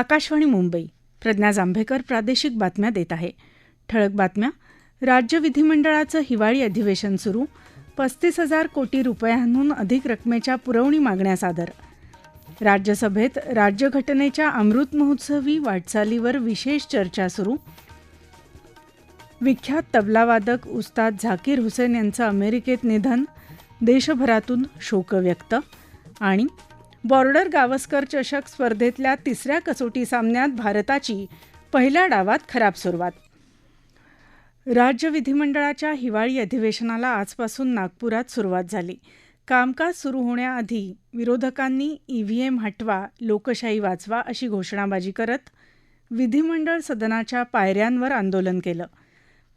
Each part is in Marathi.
आकाशवाणी मुंबई. प्रज्ञा जांभेकर प्रादेशिक बातम्या देत आहे. ठळक बातम्या. राज्य विधिमंडळाचं हिवाळी अधिवेशन सुरू. पस्तीस हजार कोटी रुपयांहून अधिक रकमेच्या पुरवणी मागण्या सादर. राज्यसभेत राज्यघटनेच्या अमृत महोत्सवी वाटचालीवर विशेष चर्चा सुरू. विख्यात तबलावादक उस्ताद झाकीर हुसेन यांचं अमेरिकेत निधन. देशभरातून शोक व्यक्त आणि बॉर्डर गावस्कर चषक स्पर्धेतल्या तिसऱ्या कसोटी सामन्यात भारताची पहिल्या डावात खराब सुरुवात. राज्य विधिमंडळाच्या हिवाळी अधिवेशनाला आजपासून नागपुरात सुरुवात झाली. कामकाज सुरू होण्याआधी विरोधकांनी ईव्हीएम हटवा लोकशाही वाचवा अशी घोषणाबाजी करत विधिमंडळ सदनाच्या पायऱ्यांवर आंदोलन केलं.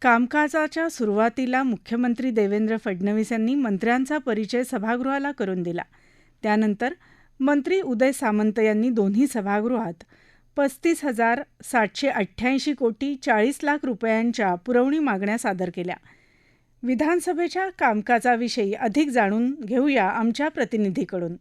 कामकाजाच्या सुरुवातीला मुख्यमंत्री देवेंद्र फडणवीस यांनी मंत्र्यांचा परिचय सभागृहाला करून दिला. त्यानंतर मंत्री उदय सामंत यांनी दोन्ही सभागृहात पस्तीस हजार सातशे अठ्ठ्याऐंशी कोटी चाळीस लाख रुपयांच्या पुरवणी मागण्या सादर केल्या. विधानसभेच्या कामकाजाविषयी अधिक जाणून घेऊया आमच्या प्रतिनिधीकडून.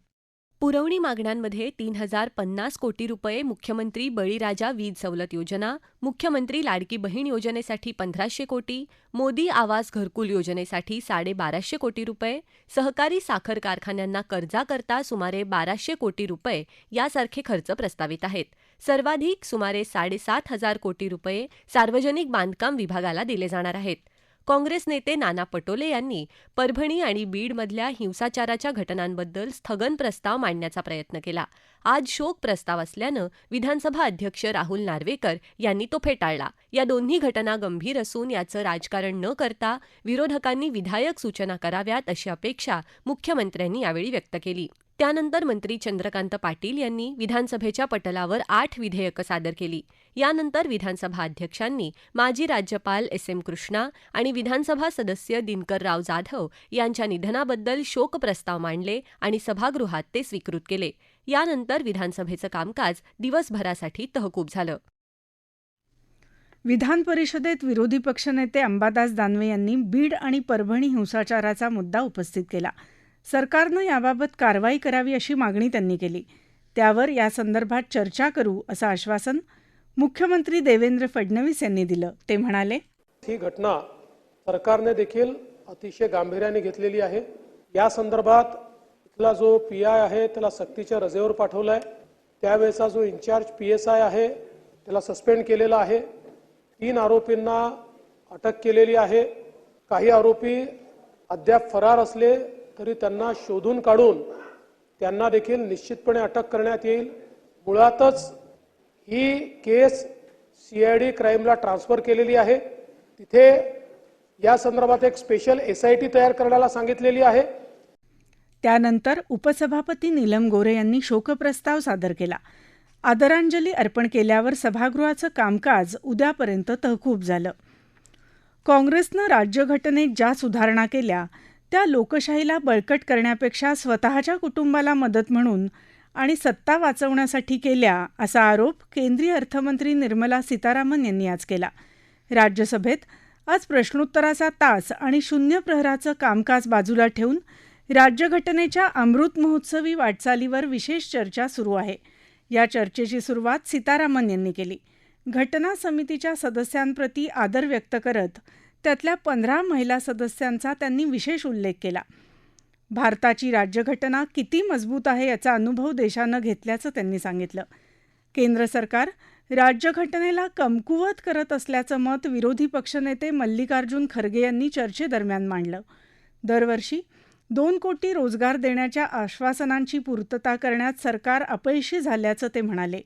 पुरवणी मागण्यांमध्ये तीन हजार पन्नास कोटी रुपये मुख्यमंत्री बळीराजा वीज सवलत योजना मुख्यमंत्री लाडकी बहीण योजनेसाठी पंधराशे कोटी मोदी आवास घरकुल योजनेसाठी साडेबाराशे कोटी रुपये सहकारी साखर कारखान्यांना कर्जाकरता सुमारे बाराशे कोटी रुपये यासारखे खर्च प्रस्तावित आहेत. सर्वाधिक सुमारे साडेसात हजार कोटी रुपये सार्वजनिक बांधकाम विभागाला दिले जाणार आहेत. काँग्रेस नेते नाना पटोले यांनी परभणी आणि बीडमधल्या हिंसाचाराच्या घटनांबद्दल स्थगन प्रस्ताव मांडण्याचा प्रयत्न केला. आज शोक प्रस्ताव असल्यानं विधानसभा अध्यक्ष राहुल नार्वेकर यांनी तो फेटाळला. या दोन्ही घटना गंभीर असून याचं राजकारण न करता विरोधकांनी विधायक सूचना कराव्यात अशी अपेक्षा मुख्यमंत्र्यांनी यावेळी व्यक्त केली. त्यानंतर मंत्री चंद्रकांत पाटील यांनी विधानसभेच्या पटलावर आठ विधेयकं सादर केली. यानंतर विधानसभा अध्यक्षांनी माजी राज्यपाल एस एम कृष्णा आणि विधानसभा सदस्य दिनकरराव जाधव यांच्या निधनाबद्दल शोकप्रस्ताव मांडले आणि सभागृहात ते स्वीकृत केले. यानंतर विधानसभेचं कामकाज दिवसभरासाठी तहकूब झालं. विधान परिषदेत विरोधी पक्षनेते अंबादास दानवे यांनी बीड आणि परभणी हिंसाचाराचा मुद्दा उपस्थित केला. सरकारनं याबाबत कारवाई करावी अशी मागणी त्यांनी केली. त्यावर यासंदर्भात चर्चा करू असं आश्वासन मुख्यमंत्री देवेंद्र फडणवीस यांनी दिलं. ते म्हणाले ही घटना सरकारने देखील अतिशय गांभीर्याने घेतलेली आहे. या संदर्भात इथला जो पी आय आहे त्याला सक्तीच्या रजेवर पाठवलाय. त्यावेळेचा जो इन्चार्ज पी एस आय आहे त्याला सस्पेंड केलेला आहे. तीन आरोपींना अटक केलेली आहे. काही आरोपी अद्याप फरार असले तरी त्यांना शोधून काढून त्यांना देखील निश्चितपणे अटक करण्यात येईल. मुळातच ही केस सी आय डी क्राईमला ट्रान्स्फर केलेली आहे. तिथे या संदर्भात एक स्पेशल एस आय टी तयार करण्याला सांगितलेली आहे. त्यानंतर उपसभापती नीलम गोरे यांनी शोकप्रस्ताव सादर केला. आदरांजली अर्पण केल्यावर सभागृहाचं कामकाज उद्यापर्यंत तहकूब झालं. काँग्रेसनं राज्यघटनेत ज्या सुधारणा केल्या त्या लोकशाहीला बळकट करण्यापेक्षा स्वतःच्या कुटुंबाला मदत म्हणून आणि सत्ता वाचवण्यासाठी केल्या असा आरोप केंद्रीय अर्थमंत्री निर्मला सीतारामन यांनी आज केला. राज्यसभेत आज प्रश्नोत्तराचा तास आणि शून्य प्रहराचं कामकाज बाजूला ठेवून राज्यघटनेच्या अमृत महोत्सवी वाटचालीवर विशेष चर्चा सुरू आहे. या चर्चेची सुरुवात सीतारामन यांनी केली. घटना समितीच्या सदस्यांप्रती आदर व्यक्त करत त्यातल्या पंधरा महिला सदस्यांचा त्यांनी विशेष उल्लेख केला. भारताची राज्यघटना किती मजबूत आहे याचा अनुभव देशानं घेतल्याचं त्यांनी सांगितलं. केंद्र सरकार राज्यघटनेला कमकुवत करत असल्याचं मत विरोधी पक्षनेते मल्लिकार्जुन खरगे यांनी चर्चेदरम्यान मांडलं. दरवर्षी दोन कोटी रोजगार देण्याच्या आश्वासनांची पूर्तता करण्यात सरकार अपयशी झाल्याचं ते म्हणाले.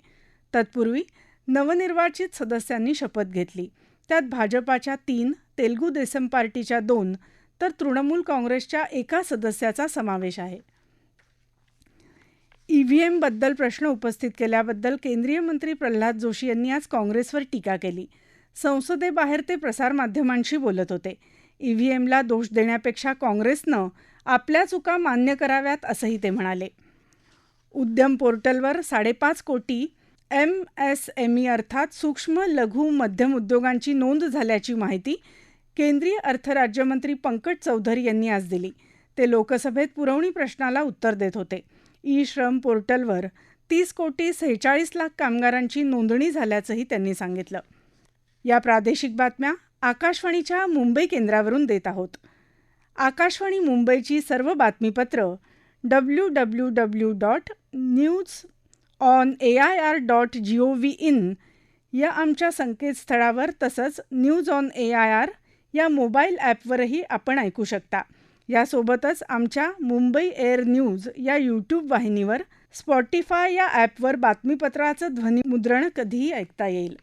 तत्पूर्वी नवनिर्वाचित सदस्यांनी शपथ घेतली. त्यात भाजपाच्या तीन तेलगू देसम पार्टीच्या दोन तर तृणमूल काँग्रेसच्या एका सदस्याचा समावेश आहे. ईव्हीएमबद्दल प्रश्न उपस्थित केल्याबद्दल केंद्रीय मंत्री प्रल्हाद जोशी यांनी आज काँग्रेसवर टीका केली. संसदेबाहेर ते प्रसारमाध्यमांशी बोलत होते. ईव्हीएमला दोष देण्यापेक्षा काँग्रेसनं आपल्या चुका मान्य कराव्यात असंही ते म्हणाले. उद्यम पोर्टलवर साडेपाच कोटी एम एस एम ई अर्थात सूक्ष्म लघु मध्यम उद्योगांची नोंद झाल्याची माहिती केंद्रीय अर्थ राज्यमंत्री पंकज चौधरी यांनी आज दिली. ते लोकसभेत पुरवणी प्रश्नाला उत्तर देत होते. ई श्रम पोर्टलवर तीस कोटी सेहेचाळीस लाख कामगारांची नोंदणी झाल्याचंही त्यांनी सांगितलं. या प्रादेशिक बातम्या आकाशवाणीच्या मुंबई केंद्रावरून देत आहोत. आकाशवाणी मुंबईची सर्व बातमीपत्र W W W dot news on A I R dot G O V in या आमच्या संकेतस्थळावर तसंच news on A I R या मोबाईल ॲपवरही आपण ऐकू शकता. यासोबतच आमच्या मुंबई एअर न्यूज या यूट्यूब वाहिनीवर स्पॉटीफाय या ॲपवर बातमीपत्राचं ध्वनिमुद्रण कधीही ऐकता येईल.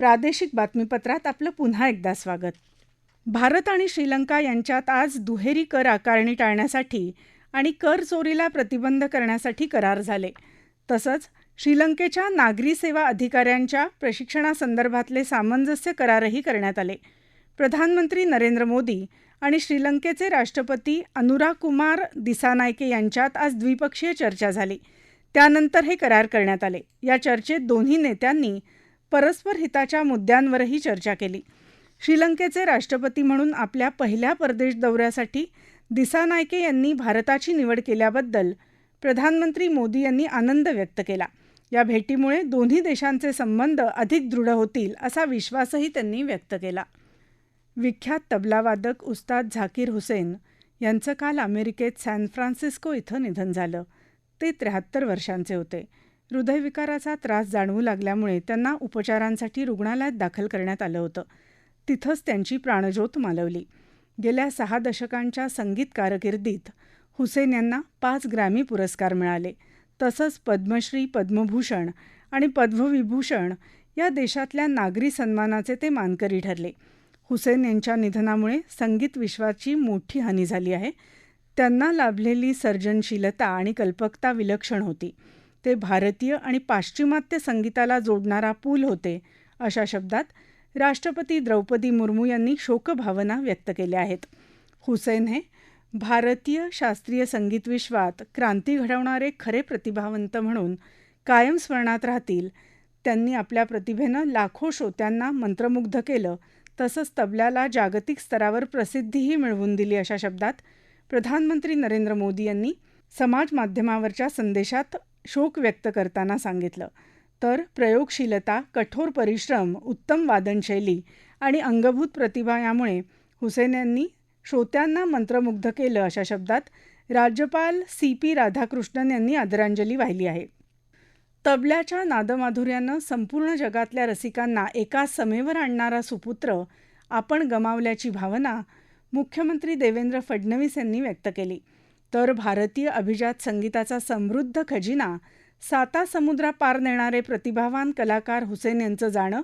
प्रादेशिक बातमीपत्रात आपलं पुन्हा एकदा स्वागत. भारत आणि श्रीलंका यांच्यात आज दुहेरी कर आकारणी टाळण्यासाठी आणि कर चोरीला प्रतिबंध करण्यासाठी करार झाले. तसंच श्रीलंकेच्या नागरी सेवा अधिकाऱ्यांच्या प्रशिक्षणासंदर्भातले सामंजस्य करारही करण्यात आले. प्रधानमंत्री नरेंद्र मोदी आणि श्रीलंकेचे राष्ट्रपती अनुराग कुमार दिसानायके यांच्यात आज द्विपक्षीय चर्चा झाली. त्यानंतर हे करार करण्यात आले. या चर्चेत दोन्ही नेत्यांनी परस्पर हिताच्या मुद्द्यांवरही चर्चा केली. श्रीलंकेचे राष्ट्रपती म्हणून आपल्या पहिल्या परदेश दौऱ्यासाठी दिसानायके यांनी भारताची निवड केल्याबद्दल प्रधानमंत्री मोदी यांनी आनंद व्यक्त केला. या भेटीमुळे दोन्ही देशांचे संबंध अधिक दृढ होतील असा विश्वासही त्यांनी व्यक्त केला. विख्यात तबलावादक उस्ताद झाकीर हुसेन यांचं काल अमेरिकेत सॅन फ्रान्सिस्को इथं निधन झालं. ते त्र्याहत्तर वर्षांचे होते. हृदयविकाराचा त्रास जाणवू लागल्यामुळे त्यांना उपचारांसाठी रुग्णालयात दाखल करण्यात आलं होतं. तिथंच त्यांची प्राणज्योत मालवली. गेल्या सहा दशकांच्या संगीत कारकिर्दीत हुसेन यांना पाच ग्रॅमी पुरस्कार मिळाले. तसंच पद्मश्री पद्मभूषण आणि पद्मविभूषण या देशातल्या नागरी सन्मानाचे ते मानकरी ठरले. हुसेन यांच्या निधनामुळे संगीत विश्वाची मोठी हानी झाली आहे. त्यांना लाभलेली सर्जनशीलता आणि कल्पकता विलक्षण होती. ते भारतीय आणि पाश्चिमात्य संगीताला जोडणारा पूल होते अशा शब्दात राष्ट्रपती द्रौपदी मुर्मू यांनी शोकभावना व्यक्त केल्या आहेत. हुसेन हे भारतीय शास्त्रीय संगीत विश्वात क्रांती घडवणारे खरे प्रतिभावंत म्हणून कायम स्मरणात राहतील. त्यांनी आपल्या प्रतिभेनं लाखो श्रोत्यांना मंत्रमुग्ध केलं. तसंच तबल्याला जागतिक स्तरावर प्रसिद्धीही मिळवून दिली अशा शब्दात प्रधानमंत्री नरेंद्र मोदी यांनी समाज माध्यमावरच्या संदेशात शोक व्यक्त करताना सांगितलं. तर प्रयोगशीलता कठोर परिश्रम उत्तम वादनशैली आणि अंगभूत प्रतिभा यामुळे हुसेन यांनी श्रोत्यांना मंत्रमुग्ध केलं अशा शब्दात राज्यपाल सी पी राधाकृष्णन यांनी आदरांजली वाहिली आहे. तबल्याच्या नादमाधुर्यानं संपूर्ण जगातल्या रसिकांना एका समेवर आणणारा सुपुत्र आपण गमावल्याची भावना मुख्यमंत्री देवेंद्र फडणवीस यांनी व्यक्त केली. तर भारतीय अभिजात संगीताचा समृद्ध खजिना साता समुद्रापार नेणारे प्रतिभावान कलाकार हुसेन यांचं जाणं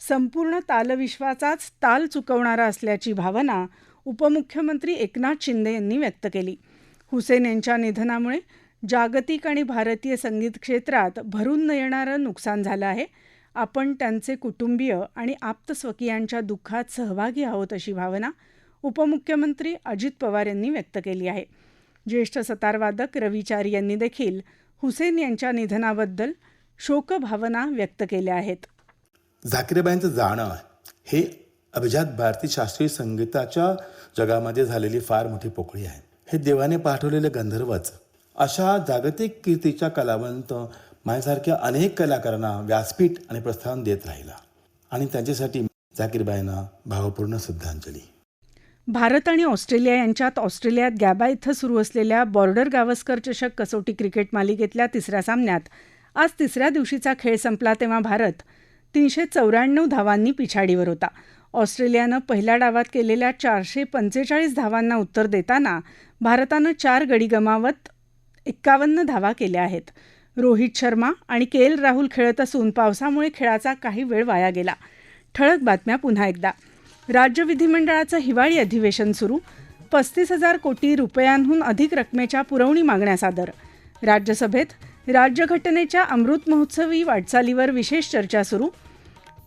संपूर्ण तालविश्वाचाच ताल चुकवणारा असल्याची भावना उपमुख्यमंत्री एकनाथ शिंदे यांनी व्यक्त केली. हुसेन यांच्या निधनामुळे जागतिक आणि भारतीय संगीत क्षेत्रात भरून न येणारं नुकसान झालं आहे. आपण त्यांचे कुटुंबीय आणि आप्तस्वकीयांच्या दुःखात सहभागी आहोत अशी भावना उपमुख्यमंत्री अजित पवार यांनी व्यक्त केली आहे. ज्येष्ठ सतारवादक रविचारी यांनी देखील हुसेन यांच्या निधनाबद्दल शोकभावना व्यक्त केल्या आहेत. झाकिरबाईंचं जाणं हे अभिजात भारतीय शास्त्रीय संगीताच्या जगामध्ये झालेली फार मोठी पोकळी आहे. हे देवाने पाठवलेले गंधर्वच. अशा जागतिक कीर्तीच्या कलावंत माझ्यासारख्या अनेक कलाकारांना व्यासपीठ आणि प्रस्थान देत राहिला. आणि त्यांच्यासाठी झाकीरबाईंना भावपूर्ण श्रद्धांजली. भारत आणि ऑस्ट्रेलिया यांच्यात ऑस्ट्रेलियात गॅबा इथं सुरू असलेल्या बॉर्डर गावस्कर चषक कसोटी क्रिकेट मालिकेतल्या तिसऱ्या सामन्यात. आज तिसऱ्या दिवशीचा खेळ संपला तेव्हा भारत तीनशे चौऱ्याण्णव धावांनी पिछाडीवर होता. ऑस्ट्रेलियानं पहिल्या डावात केलेल्या चारशे पंचेचाळीस धावांना उत्तर देताना भारतानं चार गडी गमावत एक्कावन्न धावा केल्या आहेत. रोहित शर्मा आणि के एल राहुल खेळत असून पावसामुळे खेळाचा काही वेळ वाया गेला. ठळक बातम्या पुन्हा एकदा. राज्य विधिमंडळाचं हिवाळी अधिवेशन सुरू. पस्तीस हजार कोटी रुपयांहून अधिक रकमेच्या पुरवणी मागण्या सादर राज्यसभेत राज्यघटनेच्या अमृत महोत्सवी वाटचालीवर विशेष चर्चा सुरू.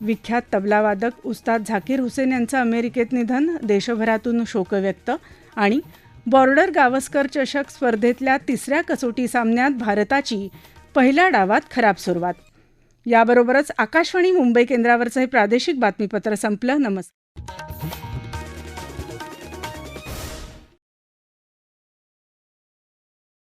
विख्यात तबलावादक उस्ताद झाकीर हुसेन यांचं अमेरिकेत निधन देशभरातून शोक व्यक्त आणि बॉर्डर गावस्कर चषक स्पर्धेतल्या तिसऱ्या कसोटी सामन्यात भारताची पहिल्या डावात खराब सुरुवात. याबरोबरच आकाशवाणी मुंबई केंद्रावरचं हे प्रादेशिक बातमीपत्र संपलं. नमस्कार.